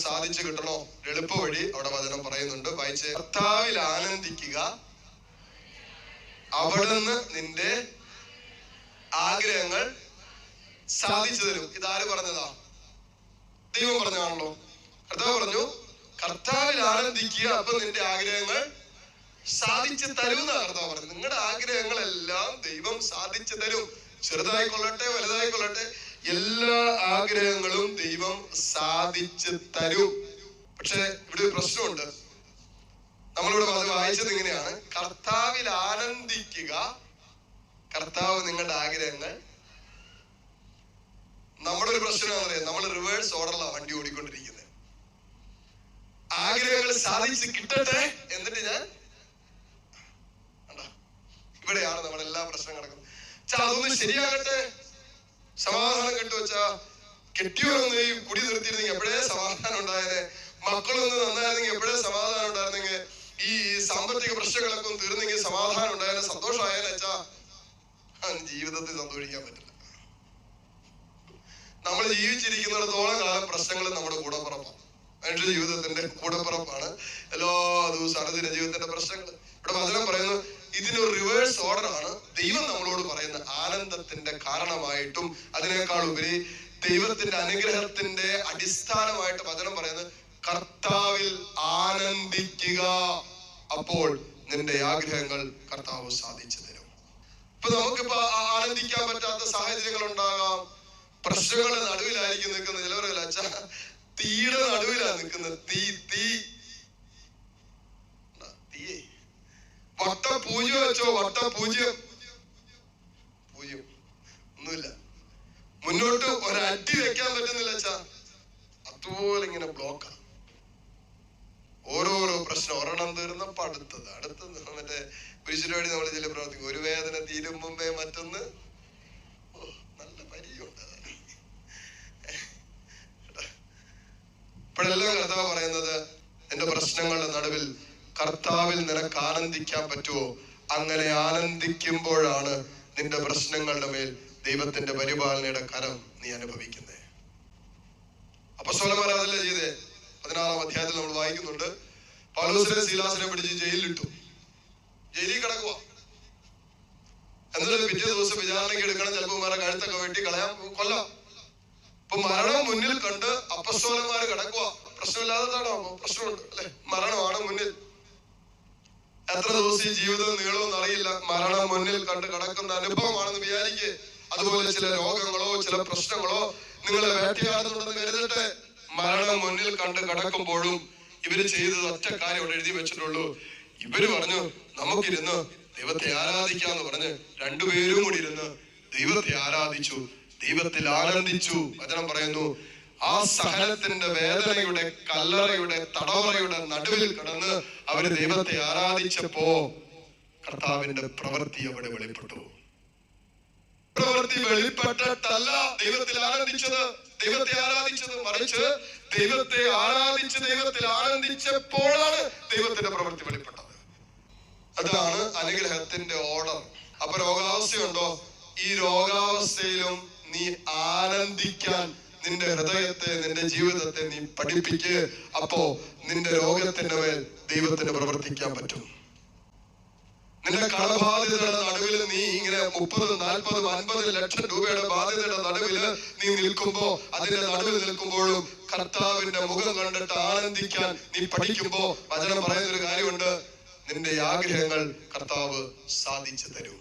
സാധിച്ചു കിട്ടണോ? എളുപ്പ വഴി അവിടെ വചനം പറയുന്നുണ്ട്. വായിച്ച് കർത്താവിൽ ആനന്ദിക്കുക അവിടുന്ന് നിന്റെ ആഗ്രഹങ്ങൾ സാധിച്ചു തരും. ഇതാര് പറഞ്ഞതാ? ദൈവം പറഞ്ഞതാണല്ലോ. കർത്താവ് പറഞ്ഞു കർത്താവിൽ ആനന്ദിക്കുക അപ്പൊ നിന്റെ ആഗ്രഹങ്ങൾ സാധിച്ചു തരും കർത്താവ് പറഞ്ഞു നിങ്ങളുടെ ആഗ്രഹങ്ങളെല്ലാം ദൈവം സാധിച്ചു തരും. ചെറുതായിക്കൊള്ളട്ടെ വലുതായിക്കൊള്ളട്ടെ എല്ലാ ആഗ്രഹങ്ങളും ദൈവം സാധിച്ചു തരും. പക്ഷെ ഇവിടെ ഒരു പ്രശ്നമുണ്ട്. നമ്മളിവിടെ അത് വായിച്ചത് ഇങ്ങനെയാണ്. കർത്താവിൽ ആനന്ദിക്കുക കർത്താവ് നിങ്ങളുടെ ആഗ്രഹങ്ങൾ. നമ്മുടെ ഒരു പ്രശ്നം എന്താ പറയാ നമ്മൾ റിവേഴ്സ് ഓർഡറിലാണ് വണ്ടി ഓടിക്കൊണ്ടിരിക്കുന്നത്. ആഗ്രഹങ്ങൾ സാധിച്ച് കിട്ടട്ടെ എന്നിട്ട് ഞാൻ? ഇവിടെയാണ് നമ്മുടെ എല്ലാ പ്രശ്നം കിടക്കുന്നത് അതൊന്ന് ശരിയാകട്ടെ. സമാധാനം കെട്ടു വെച്ചാ കെട്ടിയവരൊന്ന് ഈ കുടി നിർത്തിയിരുന്നെങ്കിൽ എപ്പോഴേ സമാധാനം ഉണ്ടായത്? മക്കളൊന്നും നന്നായിരുന്നെങ്കിൽ എപ്പോഴേ സമാധാനം ഉണ്ടായിരുന്നെങ്കിൽ? ഈ സാമ്പത്തിക പ്രശ്നങ്ങളൊക്കെ ഒന്ന് തീർന്നെങ്കിൽ സമാധാനം ഉണ്ടായാലും? സന്തോഷമായാലും വെച്ചാ ജീവിതത്തിൽ സന്തോഷിക്കാൻ പറ്റില്ല. നമ്മൾ ജീവിച്ചിരിക്കുന്നിടത്തോളം കാലം പ്രശ്നങ്ങൾ നമ്മുടെ കൂടെ പുറപ്പാണ് മനുഷ്യ ജീവിതത്തിന്റെ കൂടെ പുറപ്പാണ് എല്ലാ ദിവസവും ഇതിന്റെ ജീവിതത്തിന്റെ പ്രശ്നങ്ങൾ. ഇവിടെ വചനം പറയുന്നു ഇതിനൊരു റിവേഴ്സ് ഓർഡർ ആണ് ദൈവം നമ്മളോട് പറയുന്ന ആനന്ദത്തിന്റെ കാരണമായിട്ടും അതിനേക്കാൾ ഉപരി ദൈവത്തിന്റെ അനുഗ്രഹത്തിന്റെ അടിസ്ഥാനമായിട്ട് വചനം പറയുന്നത് കർത്താവിൽ ആനന്ദിക്കുക. അപ്പോൾ നിന്റെ ആഗ്രഹങ്ങൾ കർത്താവ് സാധിച്ചു തരും. ഇപ്പൊ നമുക്കിപ്പോ ആനന്ദിക്കാൻ പറ്റാത്ത സാഹചര്യങ്ങൾ ഉണ്ടാകാം. പ്രശ്നങ്ങളുടെ നടുവിലായിരിക്കും നിൽക്കുന്നത്. ചിലവരല്ല തീയുടെ നടുവിലാണ് നിൽക്കുന്നത്. തീ തീ. തീയേ? വട്ട പൂജ്യം വെച്ചോ വട്ട പൂജ്യം വെക്കാൻ പറ്റുന്നില്ല അതുപോലെ ഇങ്ങനെ ബ്ലോക്കാണ് ഓരോരോ പ്രശ്നം. ഒരെണ്ണം തീർന്നപ്പോ അടുത്തത് അടുത്തത്. മറ്റേ കുരിശിന് വേണ്ടി നമ്മൾ ചില പ്രവർത്തിക്കും. ഒരു വേദന തീരും മുമ്പേ മറ്റൊന്ന്. നല്ല പരിചയമുണ്ട്. ഇപ്പോഴെല്ലാം കർത്താവ് പറയുന്നത് എന്റെ പ്രശ്നങ്ങളുടെ നടുവിൽ കർത്താവിൽ നിനക്ക് ആനന്ദിക്കാൻ പറ്റുമോ? അങ്ങനെ ആനന്ദിക്കുമ്പോഴാണ് നിന്റെ പ്രശ്നങ്ങളുടെ മേൽ ദൈവത്തിന്റെ പരിപാലനയുടെ കരം നീ അനുഭവിക്കുന്നത്. പൗലോസിനെ ശീലാസിനെ പിടിച്ച് ജയിലിലിട്ടു. ജയിലിൽ കിടക്കുക എന്നിട്ട് പിറ്റേ ദിവസം വിചാരണയ്ക്ക് എടുക്കണം ചിലപ്പോൾ വേറെ കഴുത്തൊക്കെ വെട്ടി കളയാം. കൊല്ലാം. ഇപ്പൊ മരണം മുന്നിൽ കണ്ട് അപ്പസ്തോലന്മാര് കിടക്കുക പ്രശ്നമില്ലാത്തതാണോ പ്രശ്നമുണ്ട് അല്ലെ? മരണമാണ് മുന്നിൽ. എത്ര ദിവസം ഈ ജീവിതം നീളുമെന്ന് അറിയില്ല. മരണം മുന്നിൽ കണ്ട് കിടക്കുന്ന അനുഭവമാണെന്ന് വിചാരിക്കുക അതുപോലെ ചില രോഗങ്ങളോ ചില പ്രശ്നങ്ങളോ നിങ്ങളെ വേട്ടയാടുന്നുണ്ടെന്ന് കരുതട്ടെ. മരണം മുന്നിൽ കണ്ട് കിടക്കുമ്പോഴും ഇവർ ചെയ്തത് ഒറ്റ കാര്യം അവിടെ എഴുതി വെച്ചിട്ടുള്ളൂ. ഇവർ പറഞ്ഞു നമുക്കിരുന്ന് ദൈവത്തെ ആരാധിക്കാന്ന് പറഞ്ഞ് രണ്ടുപേരും കൂടി ഇരുന്ന് ദൈവത്തെ ആരാധിച്ചു ദൈവത്തിൽ ആനന്ദിച്ചു വചനം പറയുന്നു. ആ സഹനത്തിന്റെ വേദനയുടെ കല്ലറയുടെ തടവറയുടെ നടുവിൽ കിടന്ന് അവർ ദൈവത്തെ ആരാധിച്ചപ്പോ കർത്താവിന്റെ പ്രവൃത്തി അവിടെ വെളിപ്പെട്ടു. പ്രവൃത്തി വെളിപ്പെട്ടിട്ടല്ല ദൈവത്തിൽ ആനന്ദിച്ചത്. ദൈവത്തെ ആരാധിച്ചത് മറിച്ച് ദൈവത്തെ ആരാധിച്ച് ദൈവത്തിൽ ആനന്ദിച്ചപ്പോഴാണ് ദൈവത്തിന്റെ പ്രവൃത്തി വെളിപ്പെട്ടത്. അതാണ് അനുഗ്രഹത്തിന്റെ ഓർഡർ അപ്പൊ രോഗാവസ്ഥയുണ്ടോ? ഈ രോഗാവസ്ഥയിലും നീ ആനന്ദിക്കാൻ നിന്റെ ഹൃദയത്തെ നിന്റെ ജീവിതത്തെ നീ പഠിപ്പിക്ക്. അപ്പോ നിന്റെ രോഗത്തിന്റെ മേൽ ദൈവത്തിന് പ്രവർത്തിക്കാൻ പറ്റും. നിന്റെ കടബാധ്യതയുടെ നടുവിൽ നീ ഇങ്ങനെ മുപ്പത് നാൽപ്പത് അൻപത് ലക്ഷം രൂപയുടെ ബാധ്യതയുടെ നടുവിൽ നീ നിൽക്കുമ്പോ അതിന്റെ നടുവിൽ നിൽക്കുമ്പോഴും കർത്താവിന്റെ മുഖം കണ്ടിട്ട് ആനന്ദിക്കാൻ നീ പഠിക്കുമ്പോ വചനം പറയുന്ന ഒരു കാര്യമുണ്ട്. നിന്റെ ആഗ്രഹങ്ങൾ കർത്താവ് സാധിച്ചു തരും.